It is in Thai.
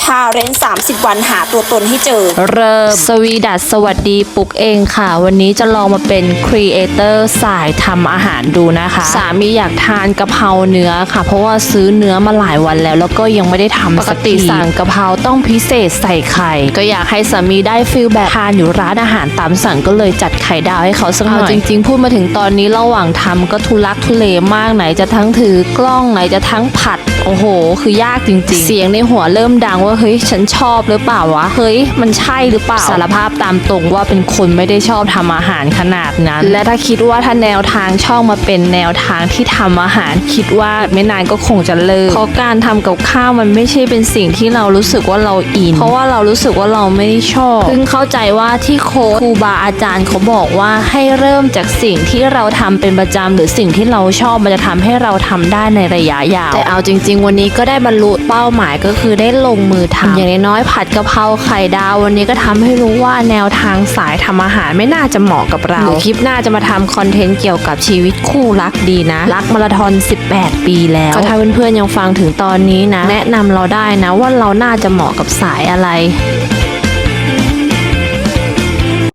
ชาเรน30 วันหาตัวตนให้เจอ เริ่มสวีดัสสวัสดีปุกเองค่ะ วันนี้จะลองมาเป็นครีเอเตอร์สายทำอาหารดูนะคะ สามีอยากทานกะเพราเนื้อค่ะ เพราะว่าซื้อเนื้อมาหลายวันแล้ว แล้วก็ยังไม่ได้ทำปกติสั่งกะเพราต้องพิเศษใส่ไข่ ก็อยากให้สามีได้ฟิลแบบทานอยู่ร้านอาหารตามสั่งก็เลยจัดไข่ดาวให้เขาสักหน่อยจริง ๆ พูดมาถึงตอนนี้ระหว่างทำก็ทุลักทุเลมากไหนจะทั้งถือกล้องไหนจะทั้งผัดโอ้โห คือยากจริง ๆ เสียงในหัวเริ่มดังว่าเฮ้ยฉันชอบหรือเปล่าวะเฮ้ยมันใช่หรือเปล่าสารภาพตามตรงว่าเป็นคนไม่ได้ชอบทำอาหารขนาดนั้น และถ้าคิดว่าถ้าแนวทางช่องมาเป็นแนวทางที่ทำอาหาร คิดว่าไม่นานก็คงจะเลิกเพราะการทำกับข้าวมันไม่ใช่เป็นสิ่งที่เรารู้สึกว่าเราอิน เพราะว่าเรารู้สึกว่าเราไม่ได้ชอบเพิ่งเข้าใจว่าที่โค้ชครูบาอาจารย์เขาบอกว่าให้เริ่มจากสิ่งที่เราทำเป็นประจำหรือสิ่งที่เราชอบมันจะทำให้เราทำได้ในระยะยาวแต่เอาจริง ๆ วันนี้ก็ได้บรรลุเป้าหมายก็คือได้ลงมือทำอย่างน้อยๆผัดกะเพราไข่ดาว วันนี้ก็ทำให้รู้ว่าแนวทางสายทำอาหารไม่น่าจะเหมาะกับเราหรือคลิปหน้าจะมาทำคอนเทนต์เกี่ยวกับชีวิตคู่รักดีนะ รักมาราธอน 18 ปีแล้วก็ถ้าเพื่อนๆยังฟังถึงตอนนี้นะ แนะนำเราได้นะว่าเราน่าจะเหมาะกับสายอะไร